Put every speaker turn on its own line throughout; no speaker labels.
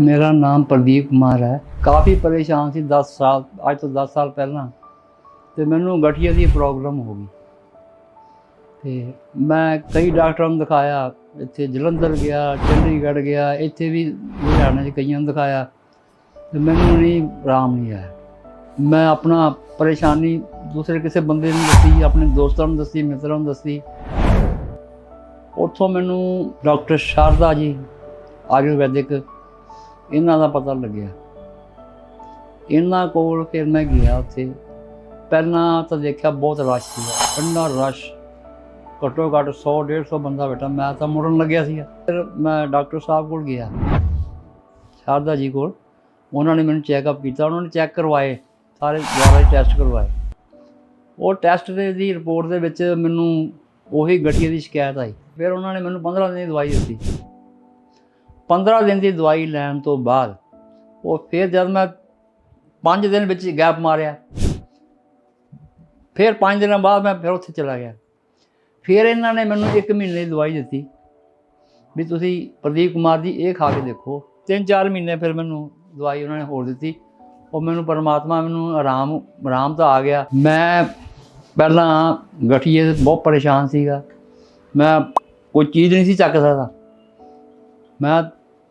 ਮੇਰਾ ਨਾਮ ਪ੍ਰਦੀਪ ਕੁਮਾਰ ਹੈ। ਕਾਫੀ ਪਰੇਸ਼ਾਨ ਸੀ 10 ਸਾਲ, ਅੱਜ ਤੋਂ 10 ਸਾਲ ਪਹਿਲਾਂ। ਤੇ ਮੈਨੂੰ ਗਠੀਏ ਦੀ ਪ੍ਰੋਬਲਮ ਹੋ ਗਈ। ਤੇ ਮੈਂ ਕਈ ਡਾਕਟਰਾਂ ਨੂੰ ਦਿਖਾਇਆ। ਇੱਥੇ ਜਲੰਧਰ ਗਿਆ, ਚੰਡੀਗੜ੍ਹ ਗਿਆ, ਇੱਥੇ ਵੀ ਲੁਧਿਆਣੇ 'ਚ ਕਈਆਂ ਨੂੰ ਦਿਖਾਇਆ। ਤੇ ਮੈਨੂੰ ਨਹੀਂ ਆਰਾਮ ਨਹੀਂ ਆਇਆ। ਮੈਂ ਆਪਣਾ ਪਰੇਸ਼ਾਨੀ ਦੂਸਰੇ ਕਿਸੇ ਬੰਦੇ ਨੂੰ ਦੱਸੀ, ਆਪਣੇ ਦੋਸਤਾਂ ਨੂੰ ਦੱਸੀ, ਮਿੱਤਰਾਂ ਨੂੰ ਦੱਸੀ। ਉੱਥੋਂ ਮੈਨੂੰ ਡਾਕਟਰ ਸ਼ਾਰਦਾ ਜੀ, ਆਯੁਰਵੈਦਿਕ ਇਹਨਾਂ ਦਾ ਪਤਾ ਲੱਗਿਆ। ਇਹਨਾਂ ਕੋਲ ਫਿਰ ਮੈਂ ਗਿਆ ਉੱਥੇ। ਪਹਿਲਾਂ ਤਾਂ ਦੇਖਿਆ ਬਹੁਤ ਰਸ਼ ਸੀਗਾ, ਇੰਨਾ ਰਸ਼। ਘੱਟੋ ਘੱਟ 100 150 ਬੰਦਾ ਬੈਠਾ, ਮੈਂ ਤਾਂ ਮੁੜਨ ਲੱਗਿਆ ਸੀ ਫਿਰ ਮੈਂ ਡਾਕਟਰ ਸਾਹਿਬ ਕੋਲ ਗਿਆ, ਸ਼ਾਰਦਾ ਜੀ ਕੋਲ। ਉਹਨਾਂ ਨੇ ਮੈਨੂੰ ਚੈੱਕਅਪ ਕੀਤਾ, ਉਹਨਾਂ ਨੇ ਚੈੱਕ ਕਰਵਾਏ, ਸਾਰੇ ਦੁਆਰਾ ਟੈਸਟ ਕਰਵਾਏ। ਉਹ ਟੈਸਟ ਦੇ ਦੀ ਰਿਪੋਰਟ ਦੇ ਵਿੱਚ ਮੈਨੂੰ ਉਹੀ ਗਠੀਏ ਦੀ ਸ਼ਿਕਾਇਤ ਆਈ। ਫਿਰ ਉਹਨਾਂ ਨੇ ਮੈਨੂੰ 15 ਦਿਨ ਦੀ ਦਵਾਈ ਦਿੱਤੀ। 15 ਦਿਨ ਦੀ ਦਵਾਈ ਲੈਣ ਤੋਂ ਬਾਅਦ ਉਹ ਫਿਰ ਜਦ ਮੈਂ 5 ਦਿਨ ਵਿੱਚ ਗੈਪ ਮਾਰਿਆ, ਫਿਰ 5 ਦਿਨਾਂ ਬਾਅਦ ਮੈਂ ਫਿਰ ਉੱਥੇ ਚਲਾ ਗਿਆ। ਫਿਰ ਇਹਨਾਂ ਨੇ ਮੈਨੂੰ 1 ਮਹੀਨੇ ਦੀ ਦਵਾਈ ਦਿੱਤੀ ਵੀ ਤੁਸੀਂ ਪ੍ਰਦੀਪ ਕੁਮਾਰ ਜੀ ਇਹ ਖਾ ਕੇ ਦੇਖੋ। 3-4 ਮਹੀਨੇ ਫਿਰ ਮੈਨੂੰ ਦਵਾਈ ਉਹਨਾਂ ਨੇ ਹੋਰ ਦਿੱਤੀ। ਉਹ ਮੈਨੂੰ ਪਰਮਾਤਮਾ ਮੈਨੂੰ ਆਰਾਮ ਆਰਾਮ ਤਾਂ ਆ ਗਿਆ। ਮੈਂ ਪਹਿਲਾਂ ਗਠੀਏ ਤੋਂ ਬਹੁਤ ਪਰੇਸ਼ਾਨ ਸੀਗਾ। ਮੈਂ ਕੋਈ ਚੀਜ਼ ਨਹੀਂ ਸੀ ਚੱਕ ਸਕਦਾ। ਮੈਂ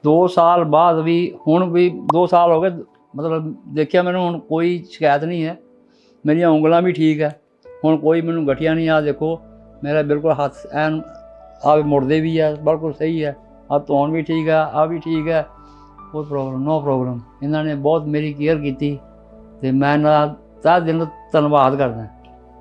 2 ਸਾਲ ਬਾਅਦ ਵੀ, ਹੁਣ ਵੀ 2 ਸਾਲ ਹੋ ਗਏ, ਮਤਲਬ ਦੇਖਿਆ ਮੈਨੂੰ, ਹੁਣ ਕੋਈ ਸ਼ਿਕਾਇਤ ਨਹੀਂ ਹੈ। ਮੇਰੀਆਂ ਉਂਗਲਾਂ ਵੀ ਠੀਕ ਹੈ। ਹੁਣ ਕੋਈ ਮੈਨੂੰ ਗਠੀਆ ਨਹੀਂ, ਆ ਦੇਖੋ, ਮੇਰਾ ਬਿਲਕੁਲ ਹੱਥ ਐਨ, ਆ ਮੁੜਦੇ ਵੀ ਆ ਬਿਲਕੁਲ ਸਹੀ ਹੈ। ਆ ਧੋਣ ਵੀ ਠੀਕ ਆ ਆ ਵੀ ਠੀਕ ਹੈ। ਕੋਈ ਪ੍ਰੋਬਲਮ ਨੋ ਪ੍ਰੋਬਲਮ ਇਹਨਾਂ ਨੇ ਬਹੁਤ ਮੇਰੀ ਕੇਅਰ ਕੀਤੀ ਤੇ ਮੈਂ ਇਹਨਾਂ ਦਾ ਤਹਿ ਦਿਲ ਧੰਨਵਾਦ ਕਰਦਾ।